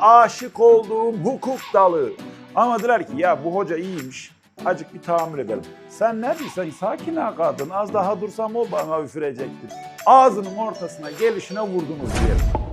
aşık olduğum hukuk dalı. Ama dediler ki ya bu hoca iyiymiş. Acık bir tahammül edelim. Sen ne diyorsun? Sakin ha kadın. Az daha dursam o bana üfürecekti. Ağzının ortasına gelişine vurdunuz diyelim.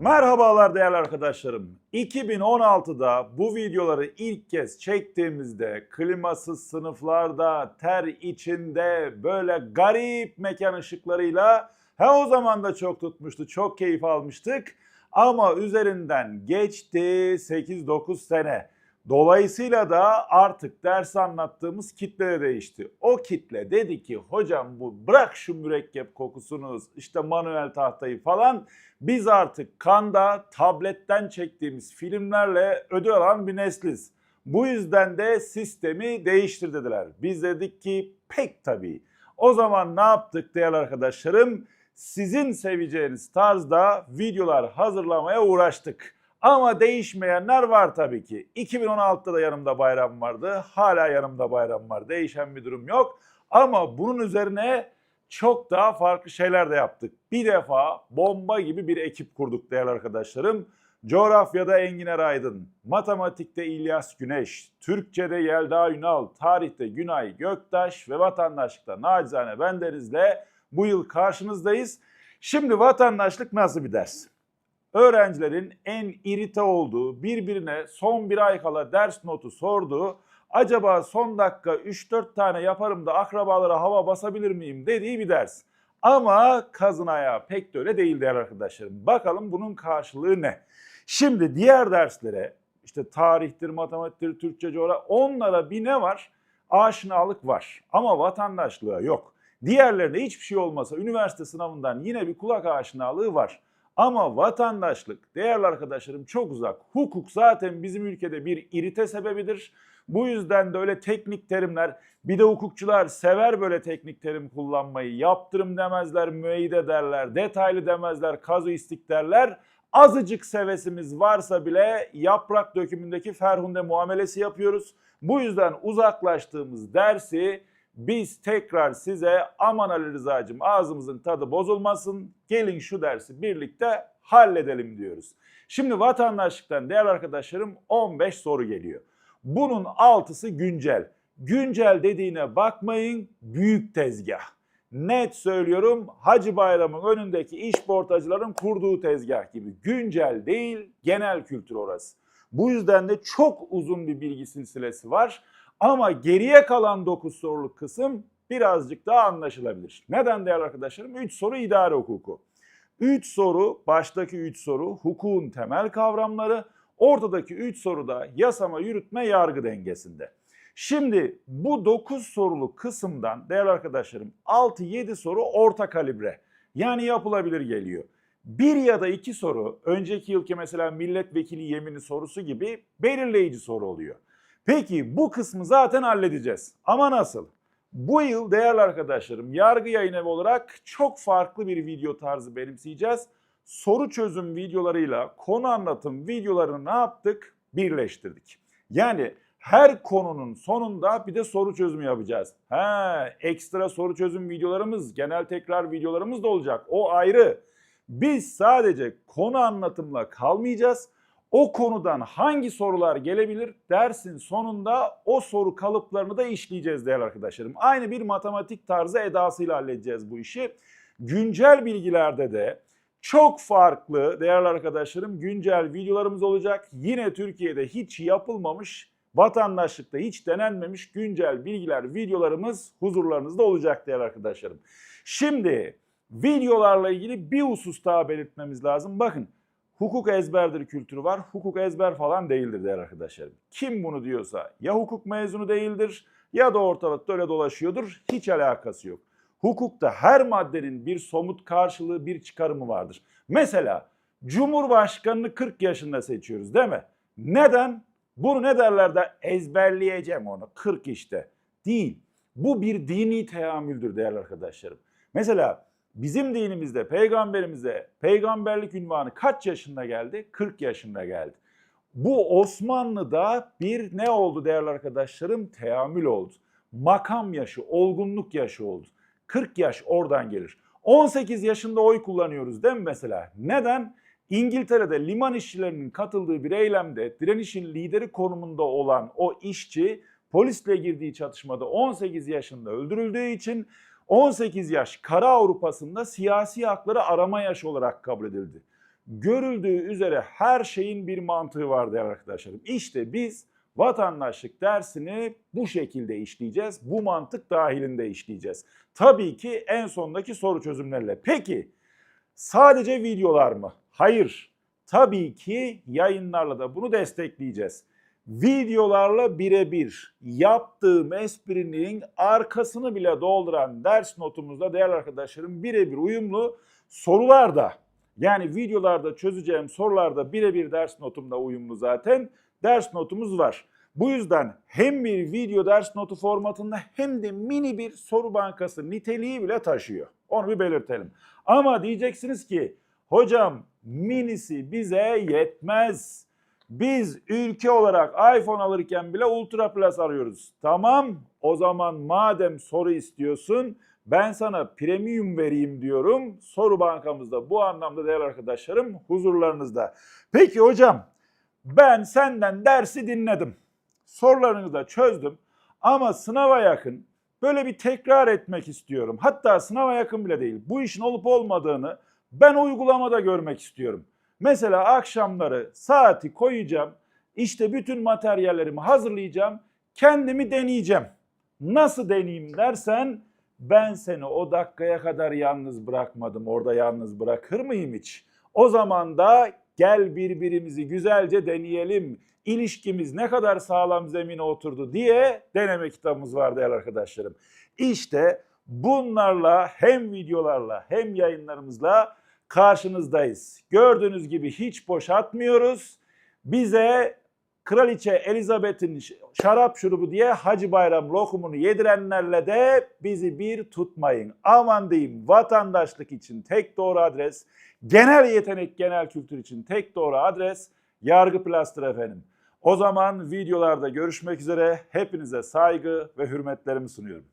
Merhabalar değerli arkadaşlarım. 2016'da bu videoları ilk kez çektiğimizde klimasız sınıflarda, ter içinde böyle garip mekan ışıklarıyla he o zaman da çok tutmuştu, çok keyif almıştık. Ama üzerinden geçti 8-9 sene. Dolayısıyla da artık ders anlattığımız kitle de değişti. O kitle dedi ki hocam bu bırak şu mürekkep kokusunu işte manuel tahtayı falan biz artık kanda tabletten çektiğimiz filmlerle ödül alan bir nesliz. Bu yüzden de sistemi değiştir dediler. Biz dedik ki pek tabii. O zaman ne yaptık değerli arkadaşlarım? Sizin seveceğiniz tarzda videolar hazırlamaya uğraştık. Ama değişmeyenler var tabii ki. 2016'da da yanımda bayram vardı. Hala yanımda bayram var. Değişen bir durum yok. Ama bunun üzerine çok daha farklı şeyler de yaptık. Bir defa bomba gibi bir ekip kurduk değerli arkadaşlarım. Coğrafyada Enginer Aydın, matematikte İlyas Güneş, Türkçede Yelda Ünal, tarihte Günay Göktaş ve vatandaşlıkta nacizane benderizle bu yıl karşınızdayız. Şimdi vatandaşlık nasıl bir ders? Öğrencilerin en irite olduğu, birbirine son bir ay kala ders notu sorduğu, acaba son dakika 3-4 tane yaparım da akrabalara hava basabilir miyim dediği bir ders. Ama kazın ayağı pek de öyle değil değerli arkadaşlarım. Bakalım bunun karşılığı ne? Şimdi diğer derslere işte tarihtir, matematiktir, Türkçe, coğrafya onlara bir ne var? Aşinalık var ama vatandaşlığa yok. Diğerlerine hiçbir şey olmasa üniversite sınavından yine bir kulak aşinalığı var. Ama vatandaşlık değerli arkadaşlarım çok uzak. Hukuk zaten bizim ülkede bir irite sebebidir. Bu yüzden de öyle teknik terimler, bir de hukukçular sever böyle teknik terim kullanmayı. Yaptırım demezler, müeyyide derler, detaylı demezler, kazuistik derler. Azıcık sevesimiz varsa bile yaprak dökümündeki Ferhunde muamelesi yapıyoruz. Bu yüzden uzaklaştığımız dersi biz tekrar size aman Ali Rıza'cığım ağzımızın tadı bozulmasın gelin şu dersi birlikte halledelim diyoruz. Şimdi vatandaşlıktan değerli arkadaşlarım 15 soru geliyor. Bunun altısı güncel. Güncel dediğine bakmayın büyük tezgah. Net söylüyorum Hacı Bayram'ın önündeki iş portacıların kurduğu tezgah gibi. Güncel değil genel kültür orası. Bu yüzden de çok uzun bir bilgi silsilesi var. Ama geriye kalan 9 soruluk kısım birazcık daha anlaşılabilir. Neden değerli arkadaşlarım? 3 soru idare hukuku. 3 soru, baştaki 3 soru hukukun temel kavramları, ortadaki 3 soru da yasama, yürütme, yargı dengesinde. Şimdi bu 9 soruluk kısımdan değerli arkadaşlarım 6-7 soru orta kalibre. Yani yapılabilir geliyor. Bir ya da iki soru önceki yılki mesela milletvekili yemini sorusu gibi belirleyici soru oluyor. Peki bu kısmı zaten halledeceğiz. Ama nasıl? Bu yıl değerli arkadaşlarım yargı yayın evi olarak çok farklı bir video tarzı benimseyeceğiz. Soru çözüm videolarıyla konu anlatım videolarını ne yaptık? Birleştirdik. Yani her konunun sonunda bir de soru çözümü yapacağız. He, ekstra soru çözüm videolarımız, genel tekrar videolarımız da olacak. O ayrı. Biz sadece konu anlatımla kalmayacağız. O konudan hangi sorular gelebilir dersin sonunda o soru kalıplarını da işleyeceğiz değerli arkadaşlarım. Aynı bir matematik tarzı edasıyla halledeceğiz bu işi. Güncel bilgilerde de çok farklı değerli arkadaşlarım güncel videolarımız olacak. Yine Türkiye'de hiç yapılmamış, vatandaşlıkta hiç denenmemiş güncel bilgiler, videolarımız huzurlarınızda olacak değerli arkadaşlarım. Şimdi videolarla ilgili bir husus daha belirtmemiz lazım. Bakın hukuk ezberdir kültürü var. Hukuk ezber falan değildir değerli arkadaşlarım. Kim bunu diyorsa ya hukuk mezunu değildir ya da ortalıkta öyle dolaşıyordur. Hiç alakası yok. Hukukta her maddenin bir somut karşılığı, bir çıkarımı vardır. Mesela Cumhurbaşkanını 40 yaşında seçiyoruz değil mi? Neden? Bunu ne derler de ezberleyeceğim onu 40 işte. Değil. Bu bir dini teamüldür değerli arkadaşlarım. Mesela bizim dinimizde peygamberimize peygamberlik ünvanı kaç yaşında geldi? 40 yaşında geldi. Bu Osmanlı'da bir ne oldu değerli arkadaşlarım? Teamül oldu. Makam yaşı, olgunluk yaşı oldu. 40 yaş oradan gelir. 18 yaşında oy kullanıyoruz değil mi mesela? Neden? İngiltere'de liman işçilerinin katıldığı bir eylemde direnişin lideri konumunda olan o işçi polisle girdiği çatışmada 18 yaşında öldürüldüğü için 18 yaş kara Avrupa'sında siyasi hakları arama yaşı olarak kabul edildi. Görüldüğü üzere her şeyin bir mantığı var değerli arkadaşlarım. İşte biz vatandaşlık dersini bu şekilde işleyeceğiz. Bu mantık dahilinde işleyeceğiz. Tabii ki en sondaki soru çözümlerle. Peki sadece videolar mı? Hayır. Tabii ki yayınlarla da bunu destekleyeceğiz. Videolarla birebir yaptığım esprinin arkasını bile dolduran ders notumuzda değerli arkadaşlarım birebir uyumlu sorular da yani videolarda çözeceğim sorularda birebir ders notumda uyumlu zaten ders notumuz var. Bu yüzden hem bir video ders notu formatında hem de mini bir soru bankası niteliği bile taşıyor. Onu bir belirtelim. Ama diyeceksiniz ki hocam minisi bize yetmez. Biz ülke olarak iPhone alırken bile Ultra Plus arıyoruz. Tamam o zaman madem soru istiyorsun ben sana premium vereyim diyorum. Soru bankamızda bu anlamda değerli arkadaşlarım huzurlarınızda. Peki hocam ben senden dersi dinledim. Sorularını da çözdüm. Ama sınava yakın böyle bir tekrar etmek istiyorum. Hatta sınava yakın bile değil. Bu işin olup olmadığını ben uygulamada görmek istiyorum. Mesela akşamları saati koyacağım. İşte bütün materyallerimi hazırlayacağım. Kendimi deneyeceğim. Nasıl deneyeyim dersen ben seni o dakikaya kadar yalnız bırakmadım. Orada yalnız bırakır mıyım hiç? O zaman da gel birbirimizi güzelce deneyelim. İlişkimiz ne kadar sağlam zemine oturdu diye deneme kitabımız var değerli arkadaşlarım. İşte bunlarla hem videolarla hem yayınlarımızla karşınızdayız. Gördüğünüz gibi hiç boş atmıyoruz. Bize Kraliçe Elizabeth'in şarap şurubu diye Hacı Bayram lokumunu yedirenlerle de bizi bir tutmayın. Aman diyeyim vatandaşlık için tek doğru adres, genel yetenek, genel kültür için tek doğru adres Yargı Plastır efendim. O zaman videolarda görüşmek üzere. Hepinize saygı ve hürmetlerimi sunuyorum.